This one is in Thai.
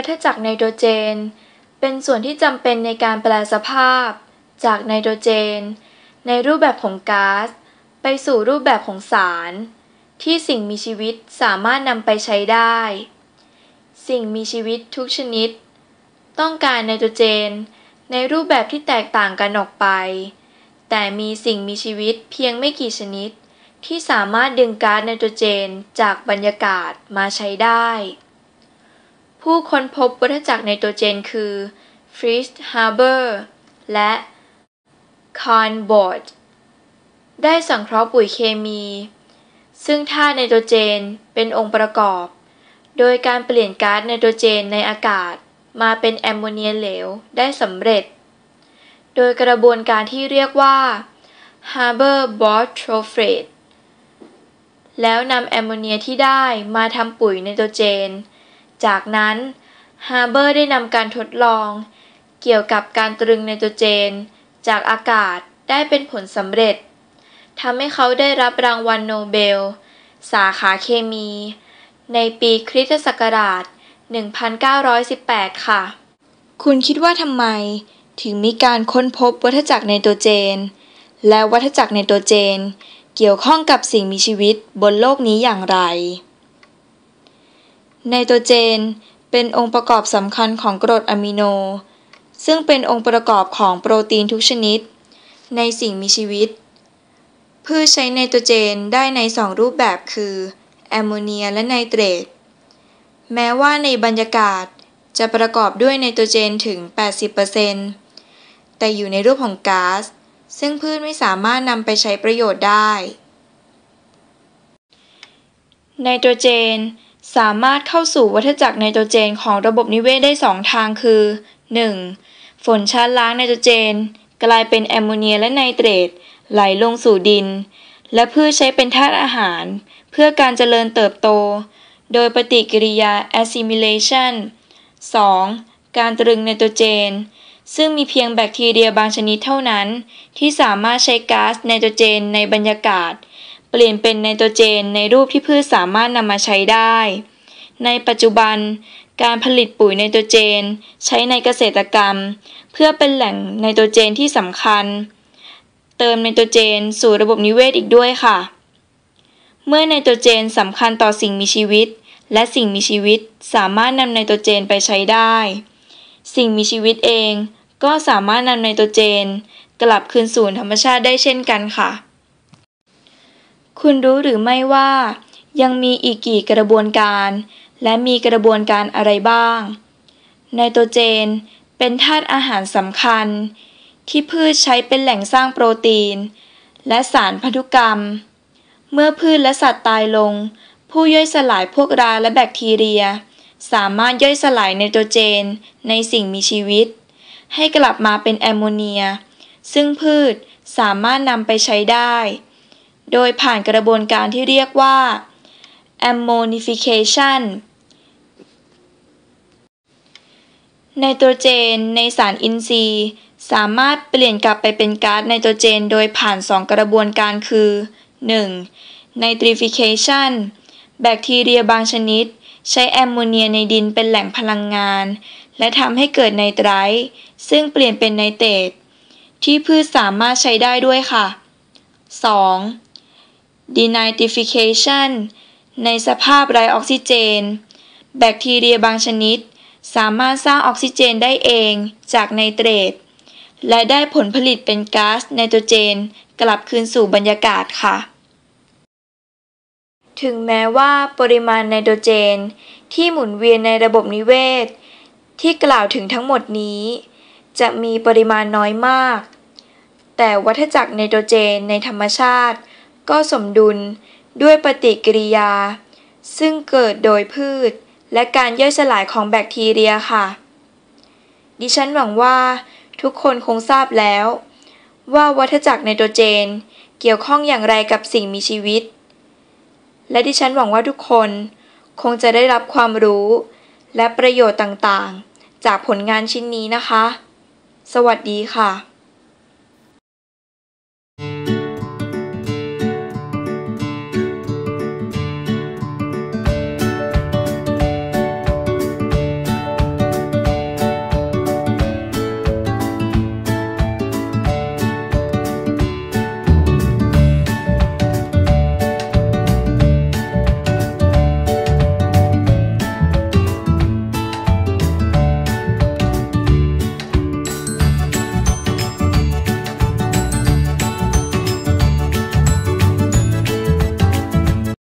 วัฏจักรไนโตรเจน เป็นส่วนที่จำเป็นในการแปลสภาพ จากไนโตรเจน ในรูปแบบของก๊าซไปสู่รูปแบบของสาร ที่สิ่งมีชีวิตสามารถนำไปใช้ได้ สิ่งมีชีวิตทุกชนิด ต้องการไนโตรเจน ในรูปแบบที่แตกต่างกันออกไป แต่มีสิ่งมีชีวิตเพียงไม่กี่ชนิด ที่สามารถดึงก๊าซไนโตรเจนจากบรรยากาศมาใช้ได้ ผู้ค้นพบวัฏจักรไนโตรเจนคือ Fritz Haber และ Karl Bort ได้สังเคราะห์ปุ๋ยเคมี ซึ่งธาตุไนโตรเจนเป็นองค์ประกอบ โดยการเปลี่ยนก๊าซไนโตรเจนในอากาศมาเป็นแอมโมเนียเหลวได้สำเร็จ โดยกระบวนการที่เรียกว่า Haber-Bosch Trofade แล้วนำแอมโมเนียที่ได้มาทำปุ๋ยไนโตรเจน จากนั้นฮาเบอร์ได้นำการทดลอง เกี่ยวกับการตรึงไนโตรเจน จากอากาศได้เป็นผลสำเร็จทำให้เขาได้รับรางวัลโนเบล สาขาเคมี ในปีคริสตศักราช 1918 ค่ะ คุณคิดว่าทำไมถึงมีการค้นพบวัฏจักรไนโตรเจน และวัฏจักรไนโตรเจน เกี่ยวข้องกับสิ่งมีชีวิตบนโลกนี้อย่างไร ไนโตรเจนเป็นองค์ประกอบสำคัญของกรดอะมิโน ซึ่งเป็นองค์ประกอบของโปรตีนทุกชนิด ในสิ่งมีชีวิต พืชใช้ไนโตรเจนได้ในสองรูปแบบคือแอมโมเนียและไนเตรต แม้ว่าในบรรยากาศจะประกอบด้วยไนโตรเจนถึง 80%แต่อยู่ในรูปของก๊าซ ซึ่งพืชไม่สามารถนำไปใช้ประโยชน์ได้ ไนโตรเจน สามารถเข้าสู่วัฏจักรไนโตรเจนของระบบนิเวศได้สองทางคือ 1. ฝนชาล้างไนโตรเจน กลายเป็นแอมโมเนียและไนเตรต ไหลลงสู่ดิน และพืชใช้เป็นธาตุอาหาร เพื่อการเจริญเติบโต โดยปฏิกิริยา assimilation 2. การตรึงไนโตรเจน ซึ่งมีเพียงแบคทีเรียบางชนิดเท่านั้น ที่สามารถใช้ก๊าซไนโตรเจนในบรรยากาศ เปลี่ยนเป็นไนโตรเจนในรูปที่พืชสามารถนำมาใช้ได้ ในปัจจุบัน การผลิตปุ๋ยไนโตรเจน ใช้ในเกษตรกรรม เพื่อเป็นแหล่งไนโตรเจนที่สำคัญ เติมไนโตรเจนสู่ระบบนิเวศอีกด้วยค่ะ เมื่อไนโตรเจนสำคัญต่อสิ่งมีชีวิต และสิ่งมีชีวิตสามารถนำไนโตรเจนไปใช้ได้ สิ่งมีชีวิตเองก็สามารถนำไนโตรเจน กลับคืนสู่ธรรมชาติได้เช่นกันค่ะ คุณรู้หรือไม่ว่า ยังมีอีกกี่กระบวนการ และมีกระบวนการอะไรบ้าง ไนโตรเจนเป็นธาตุอาหารสำคัญ ที่พืชใช้เป็นแหล่งสร้างโปรตีน และสารพันธุกรรม เมื่อพืชและสัตว์ตายลง ผู้ย่อยสลายพวกราและแบคทีเรีย สามารถย่อยสลายไนโตรเจนในสิ่งมีชีวิต ให้กลับมาเป็นแอมโมเนีย ซึ่งพืชสามารถนำไปใช้ได้ โดยผ่านกระบวนการที่เรียกว่า ammonification ไนโตรเจนในสารอินทรีย์ สามารถเปลี่ยนกลับไปเป็นก๊าซไนโตรเจน โดยผ่าน 2 กระบวนการคือ 1. nitrification แบคทีเรียบางชนิด ใช้แอมโมเนียในดินเป็นแหล่งพลังงาน และทำให้เกิดไนไตรท์ซึ่งเปลี่ยนเป็นไนเตรตที่พืชสามารถใช้ได้ด้วยค่ะ 2. Denitrification ในสภาพไร้ออกซิเจน แบคทีเรียบางชนิด สามารถสร้างออกซิเจนได้เองจากไนเตรต และได้ผลผลิตเป็นก๊าซไนโตรเจนกลับคืนสู่บรรยากาศค่ะ ถึงแม้ว่าปริมาณไนโตรเจน ที่หมุนเวียนในระบบนิเวศ ที่กล่าวถึงทั้งหมดนี้ จะมีปริมาณน้อยมาก แต่วัฏจักรไนโตรเจนในธรรมชาติ ก็สมดุลด้วยปฏิกิริยา ซึ่งเกิดโดยพืช และการย่อยสลายของแบคทีเรียค่ะ ดิฉันหวังว่าทุกคนคงทราบแล้ว ว่าวัฏจักรไนโตรเจนเกี่ยวข้องอย่างไรกับสิ่งมีชีวิต และดิฉันหวังว่าทุกคนคงจะได้รับความรู้ และประโยชน์ต่างๆ จากผลงานชิ้นนี้นะคะ สวัสดีค่ะ